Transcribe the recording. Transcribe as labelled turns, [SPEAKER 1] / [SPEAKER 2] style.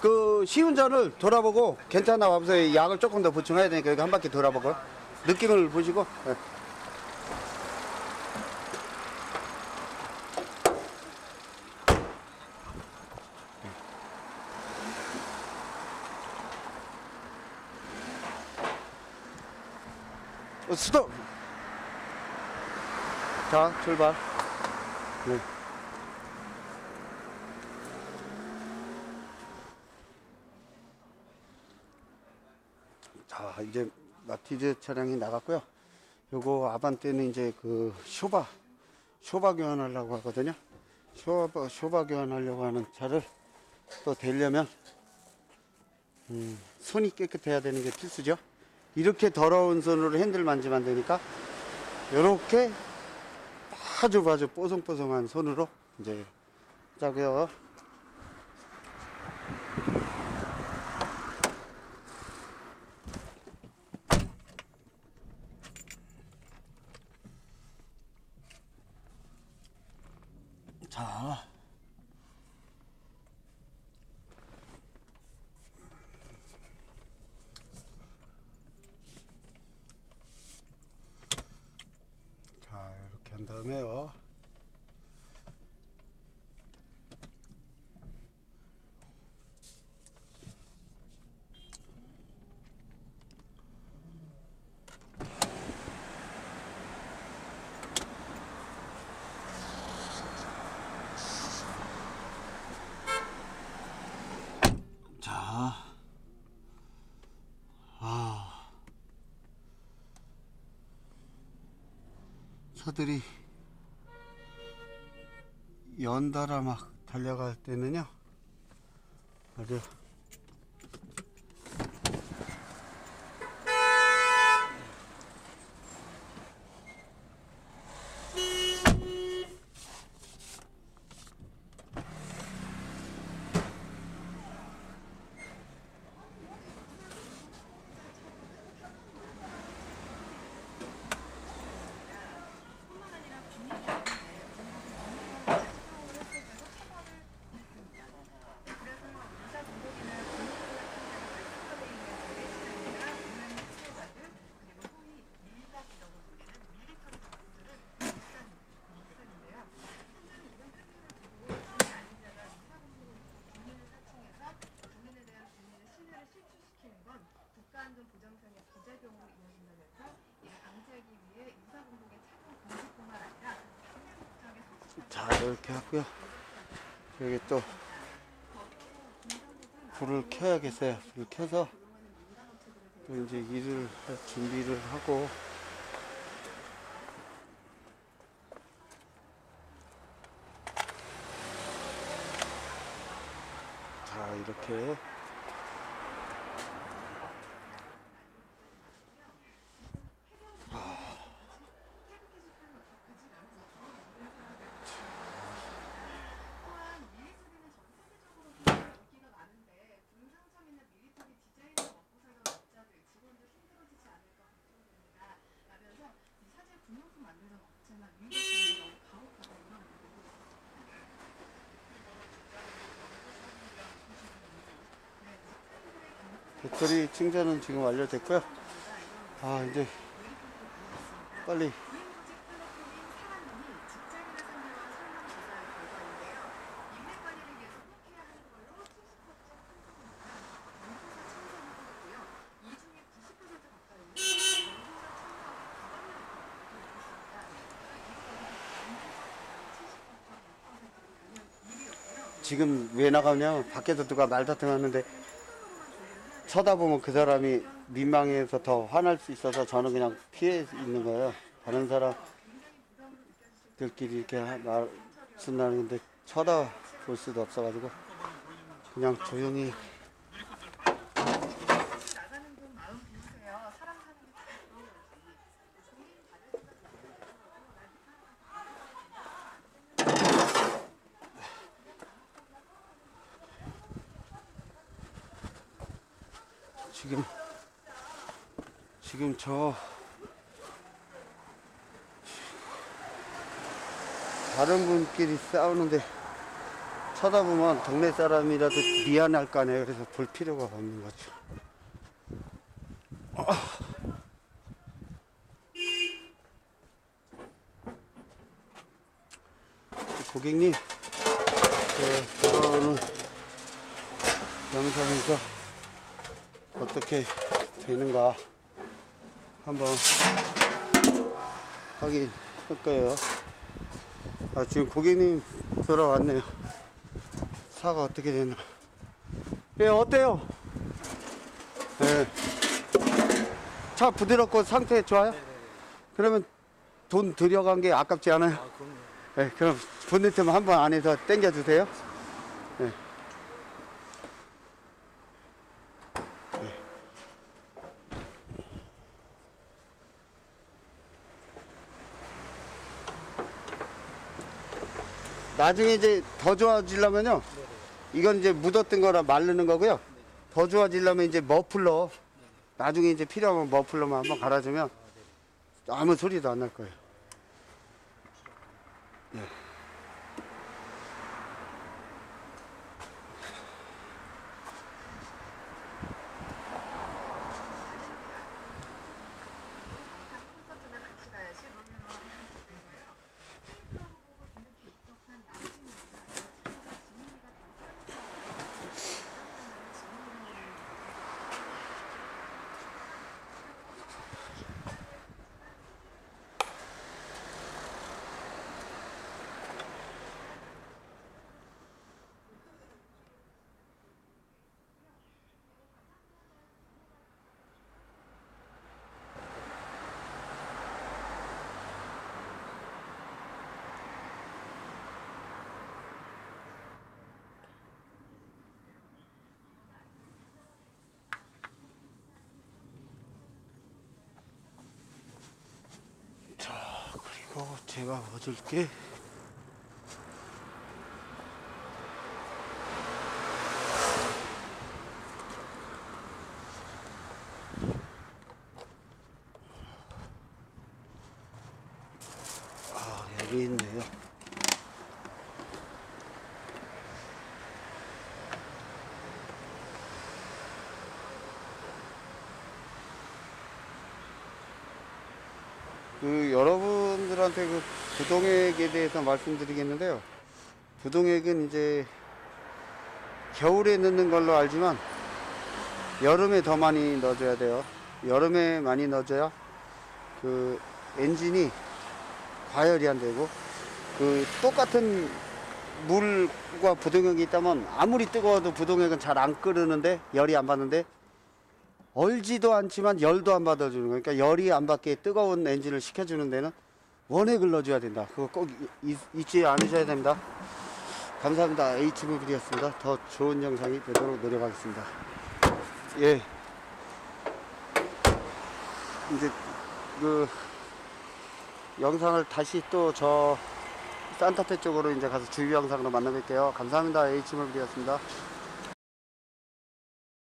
[SPEAKER 1] 그 시운전을 돌아보고 괜찮아 하면서 약을 조금 더 보충해야 되니까 한 바퀴 돌아보고 느낌을 보시고 예. 어, 스톱 자 출발 네. 자 이제 마티즈 차량이 나갔고요. 요거 아반떼는 이제 그 쇼바 쇼바 교환하려고 하거든요. 쇼바, 쇼바 교환하려고 하는 차를 또 되려면 음, 손이 깨끗해야 되는 게 필수죠. 이렇게 더러운 손으로 핸들 만지면 안 되니까 요렇게 아주 아주 뽀송뽀송한 손으로 이제 짜고요 자. 자, 이렇게 한 다음에요. 자. 아. 차들이 연달아 막 달려갈 때는요. 아주
[SPEAKER 2] 국가안전보장상의 부작용으로 이어진다는 해서 이를 방지하기 위해 유사공복의 착용 금지뿐만 아니라 국장의 소지
[SPEAKER 1] 자 이렇게 하고요. 여기 또 불을 켜야겠어요. 불을 켜서 또 이제 일을 할 준비를 하고 자 이렇게
[SPEAKER 2] 또한 미리터리는 전 세계적으로 굉장히 인기가 많은데 군상점이나 밀리터리 디자인을 먹고 살던 업자들, 직원들 힘들어지지 않을까 걱정됩니다. 라면서 이 사실 군용품 만드는 업체나 미리터리가 너무 가혹하다 이런
[SPEAKER 1] 배터리 충전은 지금 완료됐고요. 아 이제 빨리 지금 왜 나가냐면 밖에서 누가 말다툼 하는데 쳐다보면 그 사람이 민망해서 더 화날 수 있어서 저는 그냥 피해 있는 거예요. 다른 사람들끼리 이렇게 하- 말씀 나누는데 쳐다볼 수도 없어가지고 그냥 조용히
[SPEAKER 2] 나가는 분 마음 비우세요. 사람 사는 게 다 그런 거지.
[SPEAKER 1] 지금 지금 저 다른 분끼리 싸우는데 쳐다보면 동네 사람이라도 미안할 거 아니에요. 그래서 볼 필요가 없는 거죠. 고객님, 그, 이거는 영상에서 어떻게 되는가 한번 확인할 거예요. 아, 지금 고객님 들어왔네요. 사가 어떻게 되나. 예, 어때요? 예. 차 부드럽고 상태 좋아요? 그러면 돈 들여간 게 아깝지 않아요?
[SPEAKER 3] 아, 그럼요.
[SPEAKER 1] 네, 그럼 본네트만 한번 안에서 당겨주세요. 네. 나중에 이제 더 좋아지려면요. 이건 이제 묻었던 거라 마르는 거고요. 더 좋아지려면 이제 머플러. 나중에 이제 필요하면 머플러만 한번 갈아주면 아무 소리도 안 날 거예요.
[SPEAKER 2] 콘서트나 같이 가야지 그러면 된 거예요. 테이프하고 보고 이렇게 익숙한 양심입니다. 친구가 지민이가 더
[SPEAKER 1] 자, 그리고 제가 얻을게. 아, 여기 있네요. 그 여러분들한테 그 부동액에 대해서 말씀드리겠는데요. 부동액은 이제 겨울에 넣는 걸로 알지만 여름에 더 많이 넣어줘야 돼요. 여름에 많이 넣어줘야 그 엔진이 과열이 안 되고 그 똑같은 물과 부동액이 있다면 아무리 뜨거워도 부동액은 잘 안 끓는데 열이 안 받는데 얼지도 않지만 열도 안 받아주는 거예요. 그러니까 열이 안 받게 뜨거운 엔진을 식혀주는 데는 원액을 넣어줘야 된다. 그거 꼭 잊- 잊지 않으셔야 됩니다. 감사합니다. H무비였습니다. 더 좋은 영상이 되도록 노력하겠습니다. 예. 이제 그 영상을 다시 또 저 산타페 쪽으로 이제 가서 주요 영상으로 만나 뵐게요. 감사합니다. H무비였습니다.